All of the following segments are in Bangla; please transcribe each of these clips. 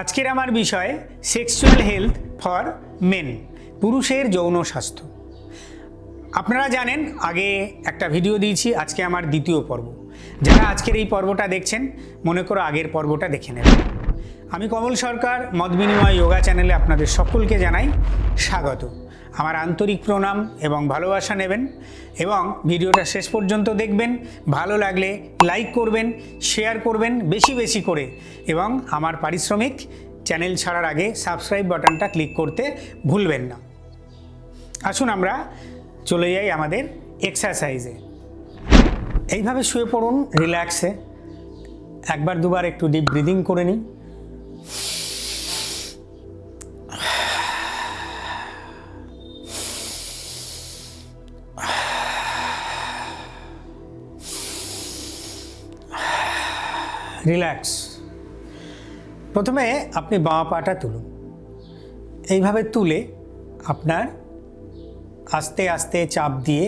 আজকের আমার বিষয় সেক্সুয়াল হেলথ ফর মেন পুরুষের যৌন স্বাস্থ্য। আপনারা জানেন, আগে একটা ভিডিও দিয়েছি, আজকে আমার দ্বিতীয় পর্ব। যারা আজকের এই পর্বটা দেখছেন, মনে করো আগের পর্বটা দেখে নেবেন আমি কমল সরকার, মত বিনিময় যোগা চ্যানেলে আপনাদের সকলকে জানাই স্বাগত। আমার আন্তরিক প্রণাম এবং ভালোবাসা নেবেন এবং ভিডিওটা শেষ পর্যন্ত দেখবেন, ভালো লাগলে লাইক করবেন, শেয়ার করবেন বেশি বেশি করে এবং আমার পারিশ্রমিক চ্যানেল ছাড়ার আগে সাবস্ক্রাইব বাটনটা ক্লিক করতে ভুলবেন না। আসুন আমরা চলে যাই আমাদের এক্সারসাইজে এইভাবে শুয়ে পড়ুন রিল্যাক্সে একবার দুবার একটু ডিপ ব্রিদিং করে নিই রিল্যাক্স প্রথমে আপনি বাঁ পাটা তুলুন। এইভাবে তুলে আপনার আস্তে আস্তে চাপ দিয়ে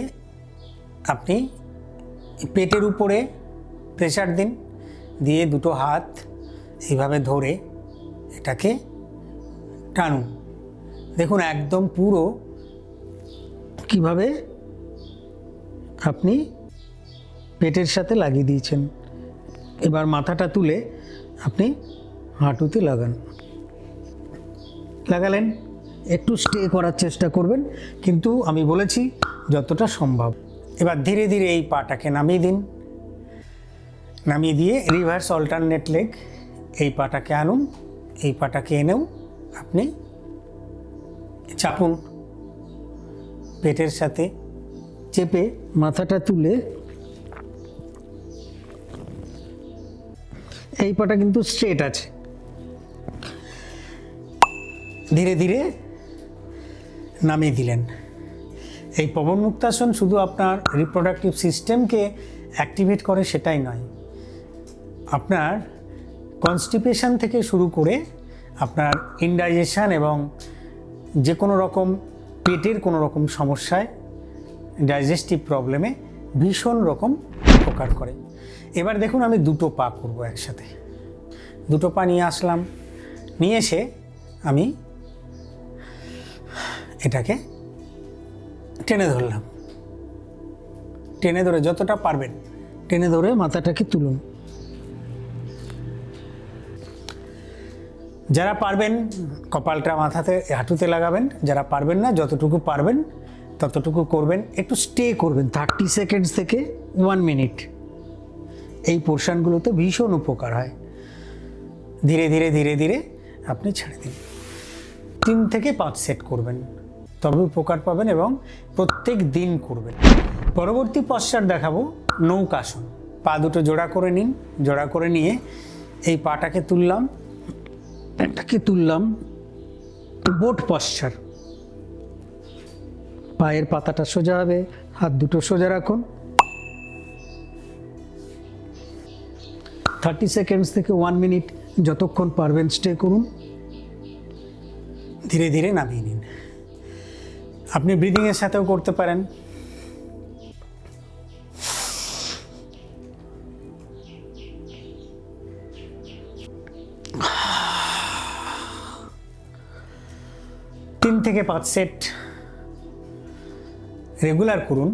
আপনি পেটের উপরে প্রেশার দিন, দিয়ে দুটো হাত এইভাবে ধরে এটাকে টানুন। দেখুন একদম পুরো কীভাবে আপনি পেটের সাথে লাগিয়ে দিয়েছেন। এবার মাথাটা তুলে আপনি হাঁটুতে লাগান। লাগালেন, একটু স্টে করার চেষ্টা করবেন, কিন্তু আমি বলেছি যতটা সম্ভব। এবার ধীরে ধীরে এই পাটাকে নামিয়ে দিন। নামিয়ে দিয়ে রিভার্স অল্টারনেট লেগ এই পাটাকে আনুন, এই পাটাকে এনেও আপনি চাপুন। পেটের সাথে চেপে মাথাটা তুলে এই পাটা কিন্তু স্ট্রেট আছে। ধীরে ধীরে নামিয়ে দিলেন। এই পবন মুক্তাসন শুধু আপনার রিপ্রোডাক্টিভ সিস্টেমকে অ্যাক্টিভেট করে সেটাই নয়। আপনার কনস্টিপেশন থেকে শুরু করে আপনার ইনডাইজেশন এবং যে কোনো রকম পেটের কোনো রকম সমস্যায় ডাইজেস্টিভ প্রবলেমে ভীষণ রকম উপকার করে। এবার দেখুন আমি দুটো পা করব একসাথে। দুটো পা নিয়ে আসলাম। নিয়ে এসে আমি এটাকে টেনে ধরলাম। টেনে ধরে যতটা পারবেন টেনে ধরে মাথাটাকে তুলুন। যারা পারবেন কপালটা মাথাতে, হাঁটুতে লাগাবেন, যারা পারবেন না, যতটুকু পারবেন, ততটুকু করবেন, একটু স্টে করবেন থার্টি সেকেন্ডস থেকে ওয়ান মিনিট এই পোর্শনগুলোতে ভীষণ উপকার হয়। ধীরে ধীরে ধীরে ধীরে আপনি ছেড়ে দিন। তিন থেকে পাঁচ সেট করবেন। তবে উপকার পাবেন এবং প্রত্যেক দিন করবেন। পরবর্তী পশ্চার দেখাবো নৌকাসন পা দুটো জোড়া করে নিন, জোড়া করে নিয়ে এই পাটাকে তুললাম এটাকে তুললাম বোট পশ্চার পায়ের পাতাটা সোজা হবে, হাত দুটো সোজা রাখুন। থার্টি সেকেন্ডস থেকে ওয়ান মিনিট যতক্ষণ পারবেন স্টে করুন। ধীরে ধীরে নামিয়ে নিন। আপনি ব্রিদিংয়ের সাথেও করতে পারেন। তিন থেকে পাঁচ সেট রেগুলার করুন।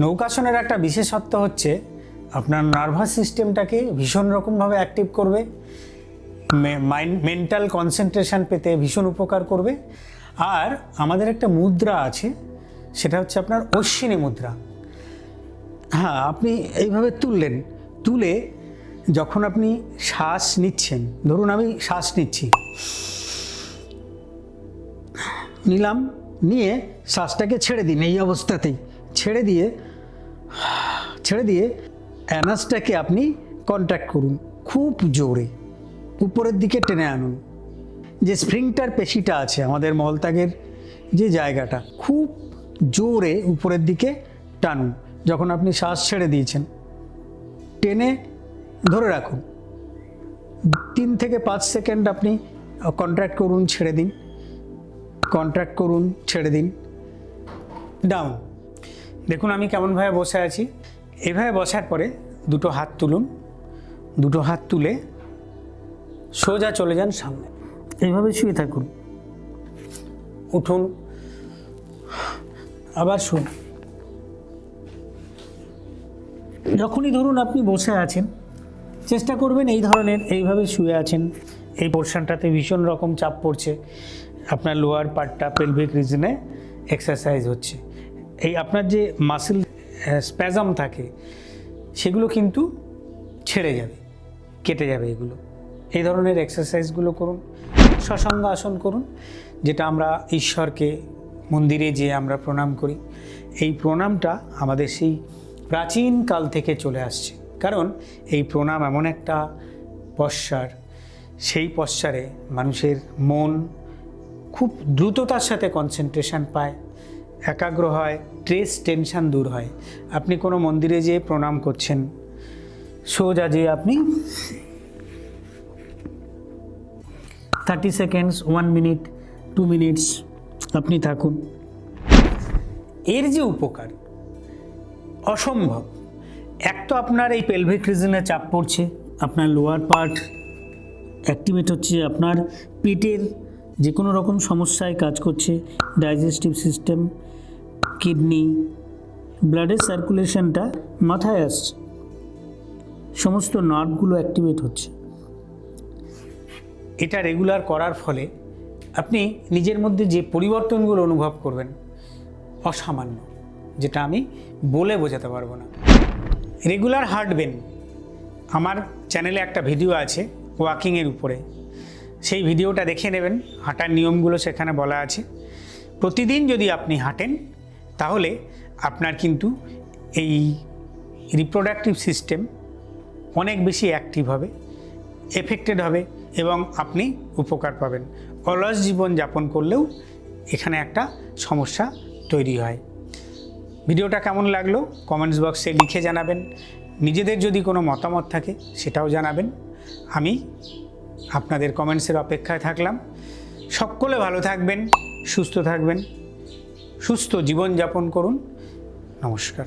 নৌকাসনের একটা বিশেষত্ব হচ্ছে, আপনার নার্ভাস সিস্টেমটাকে ভীষণ রকমভাবে অ্যাক্টিভ করবে মাইন্ড মেন্টাল কনসেন্ট্রেশন পেতে ভীষণ উপকার করবে। আর আমাদের একটা মুদ্রা আছে, সেটা হচ্ছে আপনার অশ্বিনী মুদ্রা। হ্যাঁ আপনি এইভাবে তুললেন, তুলে যখন আপনি শ্বাস নিচ্ছেন, ধরুন আমি শ্বাস নিচ্ছি। নিলাম, নিয়ে শ্বাসটাকে ছেড়ে দিন এই অবস্থাতেই। ছেড়ে দিয়ে ছেড়ে দিয়ে অ্যানাসটাকে আপনি কন্ট্যাক্ট করুন, খুব জোরে। উপরের দিকে টেনে আনুন। যে স্প্রিংটার পেশিটা আছে আমাদের মলত্যাগের যে জায়গাটা, খুব জোরে উপরের দিকে টানুন। যখন আপনি শ্বাস ছেড়ে দিয়েছেন, টেনে ধরে রাখুন। তিন থেকে পাঁচ সেকেন্ড আপনি কন্ট্রাক্ট করুন, ছেড়ে দিন। কন্ট্রাক্ট করুন, ছেড়ে দিন। ডাউন। দেখুন আমি কেমনভাবে বসে আছি। এভাবে বসার পরে দুটো হাত তুলুন। দুটো হাত তুলে সোজা চলে যান সামনে। এইভাবে শুয়ে থাকুন। উঠুন। আবার শুন। যখনই ধরুন আপনি বসে আছেন, চেষ্টা করবেন এই ধরনের এইভাবে শুয়ে আছেন। এই পোর্শনটাতে ভীষণ রকম চাপ পড়ছে। আপনার লোয়ার পার্টটা পেলভিক রিজনে এক্সারসাইজ হচ্ছে। এই আপনার যে মাসেল স্প্যাজাম থাকে, সেগুলো কিন্তু ছেড়ে যাবে, কেটে যাবে এগুলো। এই ধরনের এক্সারসাইজগুলো করুন। সসঙ্গ আসন করুন, যেটা আমরা ঈশ্বরকে মন্দিরে যেয়ে আমরা প্রণাম করি। এই প্রণামটা আমাদের সেই প্রাচীন কাল থেকে চলে আসছে। কারণ এই প্রণাম এমন একটা পশ্চার, সেই পশ্চারে মানুষের মন খুব দ্রুততার সাথে কনসেন্ট্রেশন পায়, একাগ্র হয় স্ট্রেস টেনশন দূর হয়। আপনি কোনো মন্দিরে যেয়ে প্রণাম করছেন, সোজা যে আপনি thirty seconds one minute two minutes আপনি থাকুন। এর যে উপকার, অসম্ভব। এক তো আপনার এই পেলভিক রিজনে চাপ পড়ছে, আপনার লোয়ার পার্ট অ্যাক্টিভেট হচ্ছে, আপনার পেটের যে কোনো রকম সমস্যায় কাজ করছে ডাইজেস্টিভ সিস্টেম কিডনি ব্লাডের সার্কুলেশনটা মাথায় আসছে। সমস্ত নার্ভগুলো অ্যাক্টিভেট হচ্ছে। এটা রেগুলার করার ফলে আপনি নিজের মধ্যে যে পরিবর্তনগুলো অনুভব করবেন অসামান্য, যেটা আমি বলে বোঝাতে পারব না। রেগুলার হাঁটবেন আমার চ্যানেলে একটা ভিডিও আছে ওয়াকিংয়ের উপরে। সেই ভিডিওটা দেখে নেবেন, হাঁটার নিয়মগুলো সেখানে বলা আছে। প্রতিদিন যদি আপনি হাঁটেন, তাহলে আপনার কিন্তু এই রিপ্রোডাক্টিভ সিস্টেম অনেক বেশি অ্যাক্টিভ হবে এফেক্টেড হবে। এবং আপনি উপকার পাবেন। অলস জীবন যাপন করলেও এখানে একটা সমস্যা তৈরি হয়। ভিডিওটা কেমন লাগল কমেন্টস বক্সে লিখে জানাবেন। নিজেদের যদি কোনো মতামত থাকে সেটাও জানাবেন। আমি আপনাদের কমেন্টসের অপেক্ষায় থাকলাম। সকলে ভালো থাকবেন, সুস্থ থাকবেন, সুস্থ জীবনযাপন করুন। নমস্কার।